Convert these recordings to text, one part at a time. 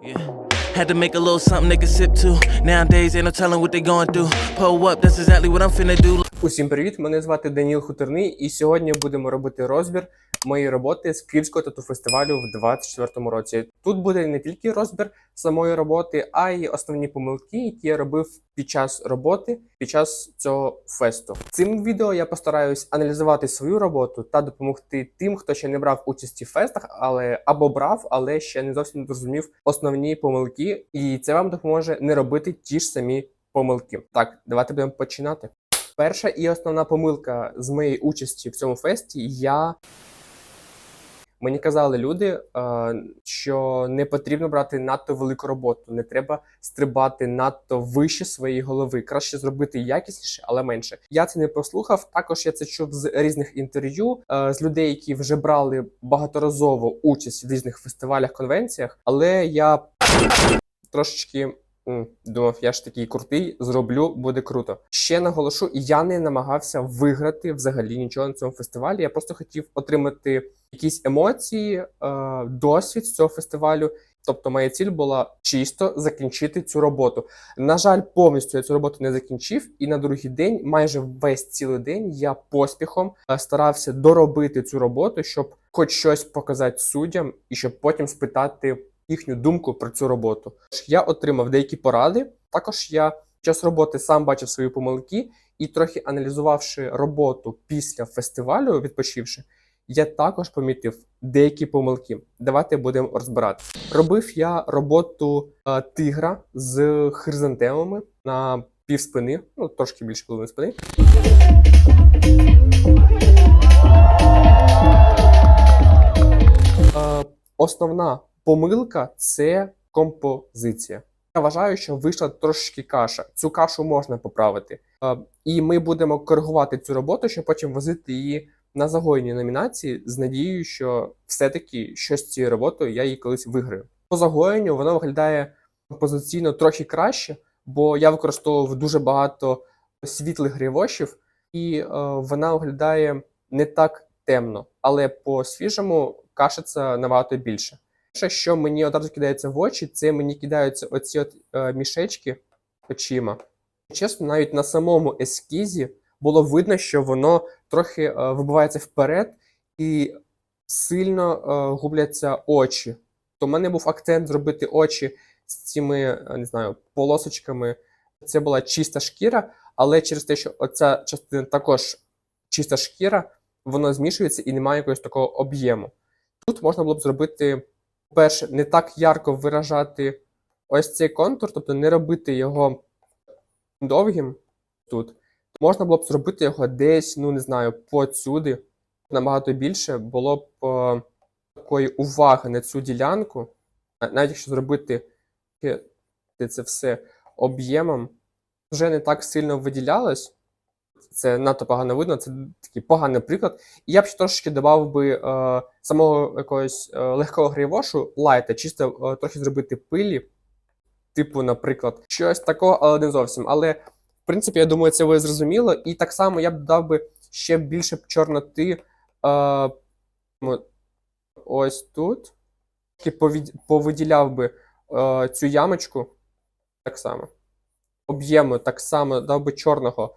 Yeah. Had to make a little something they could sip to. Nowadays, ain't no telling what they going through. Pull up, that's exactly what I'm finna do. Усім привіт! Мене звати Даніл Хуторний, і сьогодні будемо робити розбір моєї роботи з Київського тату-фестивалю в 2024 році. Тут буде не тільки розбір самої роботи, а й основні помилки, які я робив під час роботи, під час цього фесту. Цим відео я постараюсь аналізувати свою роботу та допомогти тим, хто ще не брав участі в фестах, але або брав, але ще не зовсім зрозумів основні помилки, і це вам допоможе не робити ті ж самі помилки. Так, давайте будемо починати. Перша і основна помилка з моєї участі в цьому фесті я. Мені казали люди, е, що не потрібно брати надто велику роботу, не треба стрибати надто вище своєї голови. Краще зробити якісніше, але менше. Я це не послухав. Також я це чув з різних інтерв'ю е, з людей, які вже брали багаторазово участь в різних фестивалях, конвенціях. Але я трошечки Думав, я ж такий крутий, зроблю, буде круто. Ще наголошу, я не намагався виграти взагалі нічого на цьому фестивалі. Я просто хотів отримати якісь емоції, е, досвід цього фестивалю. Тобто, моя ціль була чисто закінчити цю роботу. На жаль, повністю я цю роботу не закінчив, і на другий день, майже весь цілий день, я поспіхом е, старався доробити цю роботу, щоб хоч щось показати суддям, і щоб потім спитати їхню думку про цю роботу. Я отримав деякі поради. Також я під час роботи сам бачив свої помилки, і трохи аналізувавши роботу після фестивалю, відпочивши, я також помітив деякі помилки. Давайте будемо розбирати. Робив я роботу е, тигра з хризантемами на пів спини, ну трошки більше половини спини. Е, основна помилка це композиція. Я вважаю, що вийшла трошки каша. Цю кашу можна поправити. І ми будемо коригувати цю роботу, щоб потім возити її на загойні номінації з надією, що все-таки щось з цією роботою я її колись виграю. По загоєнню воно виглядає композиційно трохи краще, бо я використовував дуже багато світлих грівошів, і е, вона виглядає не так темно, але по свіжому кашиться набагато більше. Що мені одразу кидається в очі, це мені кидаються оці от е, мішечки очима. Чесно, навіть на самому ескізі було видно, що воно трохи е, вибивається вперед і сильно е, губляться очі. То в мене був акцент зробити очі з цими, е, не знаю, полосочками. Це була чиста шкіра, але через те, що оця частина також чиста шкіра, воно змішується і немає якогось такого об'єму. Тут можна було б зробити перше, не так ярко виражати ось цей контур, тобто не робити його довгим тут. Можна було б зробити його десь, ну не знаю, поцюди. Набагато більше було б е, такої уваги на цю ділянку. Навіть якщо зробити це все об'ємом, вже не так сильно виділялось. Це надто погано видно, це такий поганий приклад. І я б трошки додав би е, самого якогось е, легкого грейвошу, лайта, чисто е, трохи зробити пилі, типу, наприклад, щось такого, але не зовсім. Але, в принципі, я думаю, це ви зрозуміло. І так само я б додав би ще більше б чорноти е, ось тут. Повід- повиділяв би е, цю ямочку так само. Об'єму так само дав би чорного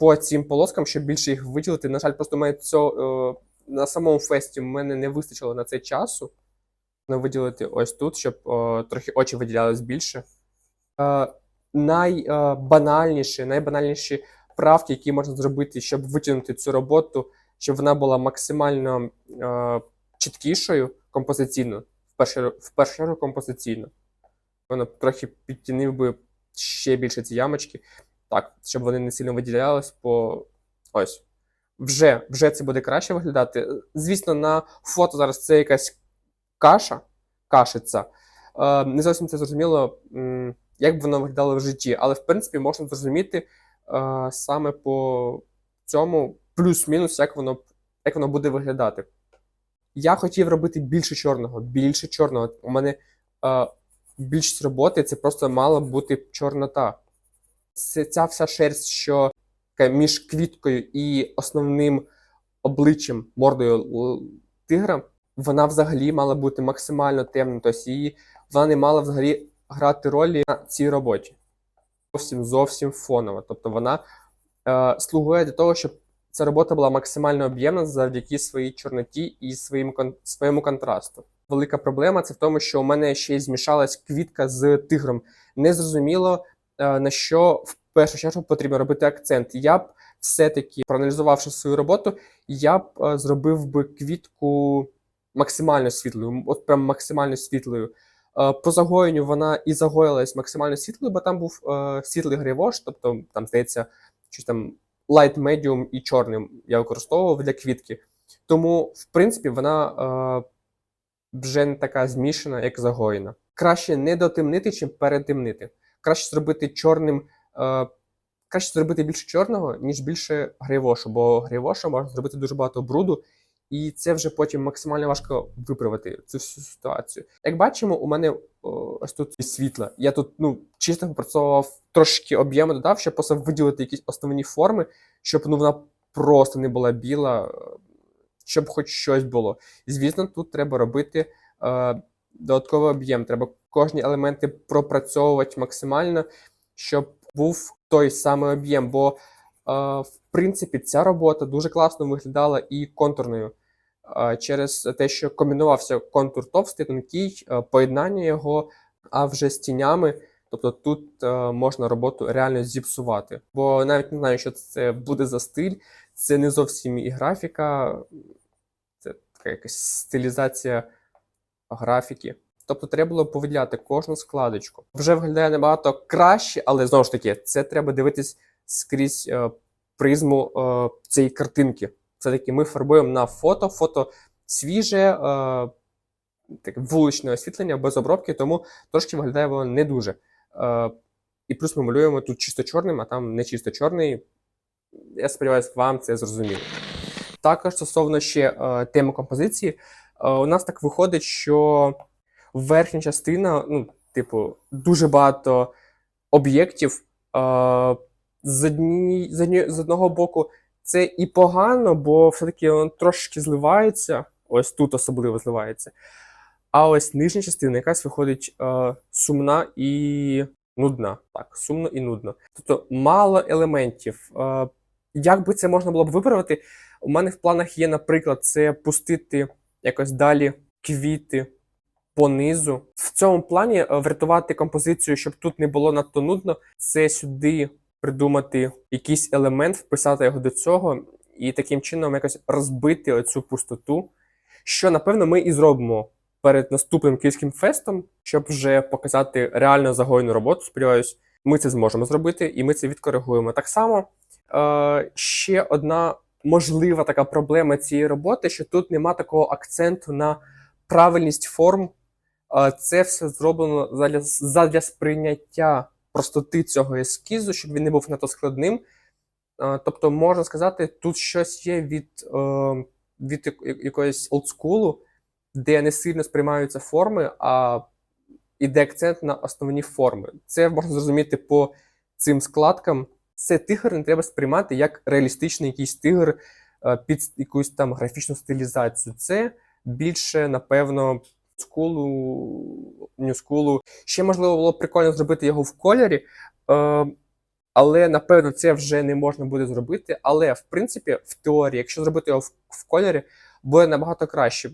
по цим полоскам, щоб більше їх виділити. На жаль, просто мене цього, е, на самому фесті в мене не вистачило на це часу. Не виділити ось тут, щоб е, трохи очі виділялись більше. Е, найбанальніші, найбанальніші правки, які можна зробити, щоб витягнути цю роботу, щоб вона була максимально е, чіткішою композиційно, в першу, в першу чергу композиційно. Воно трохи підтінив би ще більше ці ямочки. Так, щоб вони не сильно виділялись, бо ось. Вже, вже це буде краще виглядати. Звісно, на фото зараз це якась каша, кашиця. Е, не зовсім це зрозуміло, як б воно виглядало в житті, але в принципі можна зрозуміти е, саме по цьому плюс-мінус, як воно, як воно буде виглядати. Я хотів робити більше чорного, більше чорного. У мене е, більшість роботи це просто мала бути чорнота. Ця вся шерсть, що між квіткою і основним обличчям мордою тигра, вона взагалі мала бути максимально темною. Тобто її вона не мала взагалі грати ролі на цій роботі. Зовсім зовсім фонова. Тобто вона е, слугує для того, щоб ця робота була максимально об'ємна завдяки своїй чорноті і своїм своєму контрасту. Велика проблема це в тому, що у мене ще й змішалась квітка з тигром. Незрозуміло, на що в першу чергу потрібно робити акцент. Я б все-таки, проаналізувавши свою роботу, я б е, зробив би квітку максимально світлою, от прям максимально світлою. Е, По загоєнню вона і загоїлась максимально світлою, бо там був е, світлий грейвош, тобто там здається, щось там light medium і чорним я використовував для квітки. Тому, в принципі, вона е, вже не така змішана, як загоєна. Краще не дотемнити, чим перетемнити. Краще зробити чорним. Е, краще зробити більше чорного, ніж більше грейвошу, бо грейвошу можна зробити дуже багато бруду, і це вже потім максимально важко виправити цю всю ситуацію. Як бачимо, у мене о, ось тут світло. Я тут ну чисто попрацьовував трошки об'єму додав, щоб просто виділити якісь основні форми, щоб ну вона просто не була біла, е, щоб хоч щось було. Звісно, тут треба робити е, додатковий об'єм. Треба кожні елементи пропрацьовувати максимально, щоб був той самий об'єм. Бо, е, в принципі, ця робота дуже класно виглядала і контурною. Е, через те, що комбінувався контур товстий, тонкий, е, поєднання його, а вже з тінями. Тобто тут е, можна роботу реально зіпсувати. Бо навіть не знаю, що це буде за стиль. Це не зовсім і графіка, це така якась стилізація графіки. Тобто треба було повиділяти кожну складочку. Вже виглядає набагато краще, але знову ж таки, це треба дивитись скрізь е, призму е, цієї картинки. Все-таки ми фарбуємо на фото, фото свіже, е, таке вуличне освітлення без обробки, тому трошки виглядає воно не дуже. Е, і плюс ми малюємо тут чисто чорним, а там не чисто чорний. Я сподіваюся, вам це зрозуміло. Також стосовно ще е, теми композиції, е, у нас так виходить, що верхня частина, ну, типу, дуже багато об'єктів. Е, з, одні, з, одні, з одного боку, це і погано, бо все-таки воно трошки зливається. Ось тут особливо зливається. А ось нижня частина якась виходить е, сумна і нудна. Так, сумно і нудно. Тобто мало елементів. Е, як би це можна було б виправити? У мене в планах є, наприклад, це пустити якось далі квіти понизу. В цьому плані е, врятувати композицію, щоб тут не було надто нудно, це сюди придумати якийсь елемент, вписати його до цього, і таким чином якось розбити оцю пустоту, що напевно ми і зробимо перед наступним київським фестом, щоб вже показати реально загойну роботу. Сподіваюсь, ми це зможемо зробити, і ми це відкоригуємо. Так само е, ще одна можлива така проблема цієї роботи, що тут нема такого акценту на правильність форм. Це все зроблено задля, задля сприйняття простоти цього ескізу, щоб він не був надто складним. Тобто, можна сказати, тут щось є від, е, від якоїсь олдскулу, де не сильно сприймаються форми, а іде акцент на основні форми. Це можна зрозуміти по цим складкам. Це тигр не треба сприймати як реалістичний якийсь тигр е, під якусь там графічну стилізацію. Це більше, напевно, скулу, нюскулу. Ще можливо було б прикольно зробити його в кольорі, е, але напевно це вже не можна буде зробити. Але в принципі, в теорії, якщо зробити його в, в кольорі, буде набагато краще. Е,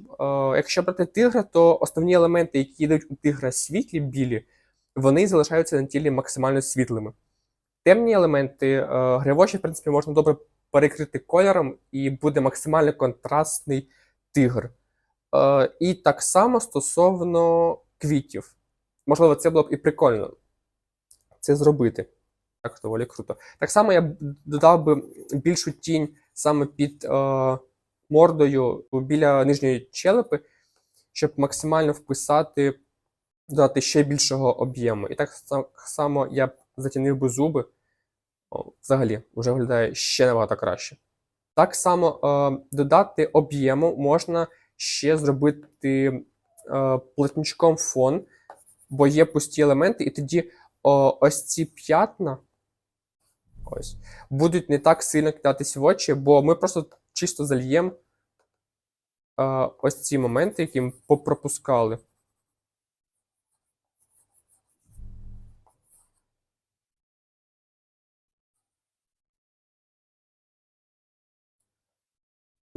якщо брати тигра, то основні елементи, які йдуть у тигра світлі, білі, вони залишаються на тілі максимально світлими. Темні елементи е, гривоші, в принципі, можна добре перекрити кольором, і буде максимально контрастний тигр. Е, і так само стосовно квітів. Можливо, це було б і прикольно це зробити. Так, доволі круто. Так само я додав би більшу тінь саме під е, мордою біля нижньої челепи, щоб максимально вписати, додати ще більшого об'єму. І так само я б затінив би зуби. О, взагалі, вже виглядає ще набагато краще. Так само е, додати об'єму можна ще зробити е, плотничком фон, бо є пусті елементи, і тоді ось ці п'ятна ось, будуть не так сильно кидатись в очі, бо ми просто чисто зальємо е, ось ці моменти, які ми попропускали.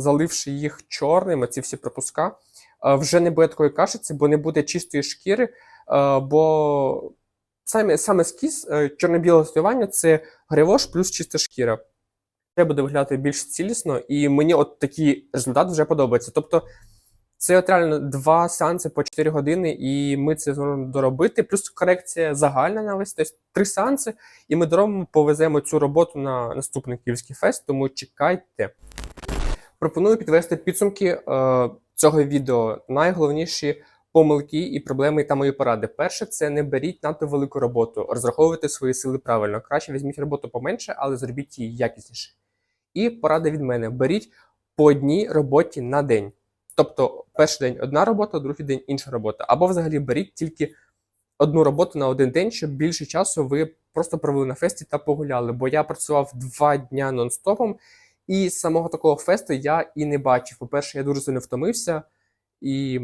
Заливши їх чорним, ці всі пропуска, е, вже не буде такої кашиці, бо не буде чистої шкіри. е, Бо саме, саме ескіз е, чорно-білого стоювання це гривош плюс чиста шкіра. Це буде виглядати більш цілісно, і мені от такий результат вже подобається. Тобто, це от реально два сеанси по 4 години, і ми це зможемо доробити. Плюс корекція загальна на весь тобто три сеанси, і ми доробимо, повеземо цю роботу на наступний київський фест, тому чекайте. Пропоную підвести підсумки е, цього відео. Найголовніші помилки і проблеми та мої поради. Перше, це не беріть надто велику роботу, розраховуйте свої сили правильно. Краще візьміть роботу поменше, але зробіть її якісніше. І порада від мене: беріть по одній роботі на день. Тобто, перший день одна робота, другий день інша робота. Або взагалі беріть тільки одну роботу на один день, щоб більше часу ви просто провели на фесті та погуляли. Бо я працював два дня нон-стопом, і самого такого фесту я і не бачив. По-перше, я дуже сильно втомився і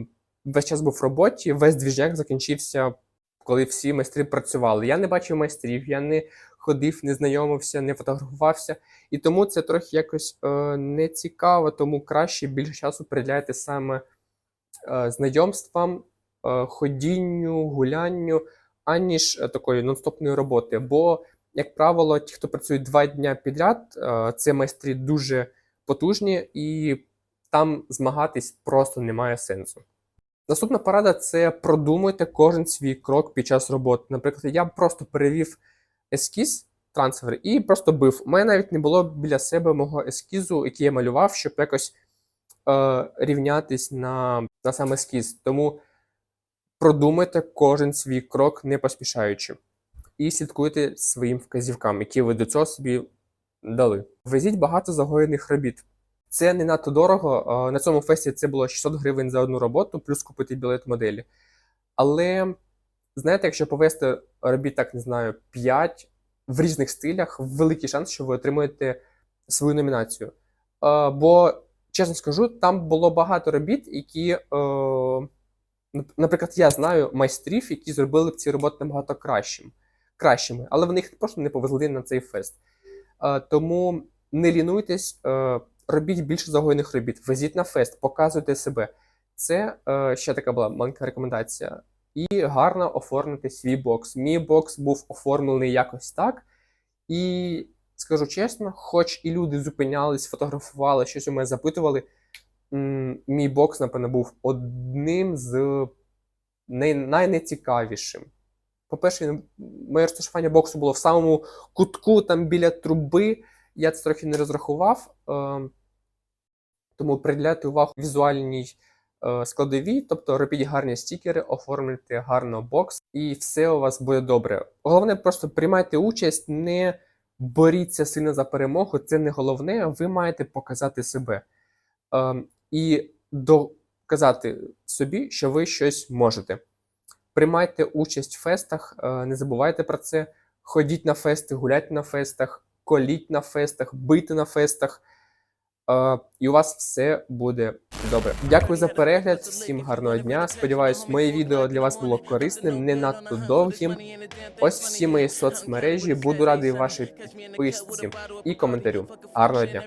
весь час був в роботі, весь двіжняк закінчився, коли всі майстри працювали. Я не бачив майстрів, я не ходив, не знайомився, не фотографувався. І тому це трохи якось е, не цікаво, тому краще більше часу приділяйте саме е, знайомствам, е, ходінню, гулянню, аніж е, такої нон-стопної роботи. Бо, як правило, ті, хто працює два дня підряд, це майстри дуже потужні, і там змагатись просто немає сенсу. Наступна порада це продумуйте кожен свій крок під час роботи. Наприклад, я просто перевів ескіз трансфер і просто бив. У мене навіть не було біля себе мого ескізу, який я малював, щоб якось е, рівнятись на, на сам ескіз. Тому продумайте кожен свій крок, не поспішаючи, і слідкуйте своїм вказівкам, які ви до цього собі дали. Везіть багато загоєних робіт. Це не надто дорого. На цьому фесті це було 600 гривень за одну роботу, плюс купити білет моделі. Але знаєте, якщо повести робіт, так не знаю, 5 в різних стилях, великий шанс, що ви отримаєте свою номінацію. Бо, чесно скажу, там було багато робіт, які, е, наприклад, я знаю майстрів, які зробили б ці роботи набагато кращим, кращими, але вони їх просто не повезли на цей фест. Е, Тому не лінуйтесь, е, робіть більше загойних робіт, везіть на фест, показуйте себе. Це е, ще така була маленька рекомендація. І гарно оформити свій бокс. Мій бокс був оформлений якось так. І скажу чесно, хоч і люди зупинялись, фотографували, щось у мене запитували. Мій бокс, напевно, був одним з най- найнецікавішим. По-перше, моє розташування боксу було в самому кутку, там біля труби. Я це трохи не розрахував. Е, тому приділяйте увагу візуальній е, складовій, тобто робіть гарні стікери, оформлюйте гарно бокс, і все у вас буде добре. Головне, просто приймайте участь, не боріться сильно за перемогу. Це не головне. Ви маєте показати себе Ем, і доказати собі, що ви щось можете. Приймайте участь в фестах, е, не забувайте про це. Ходіть на фести, гуляйте на фестах, коліть на фестах, бийте на фестах. Е, і у вас все буде добре. Дякую за перегляд, всім гарного дня. Сподіваюсь, моє відео для вас було корисним, не надто довгим. Ось всі мої соцмережі. Буду радий вашій підписці і коментарю. Гарного дня.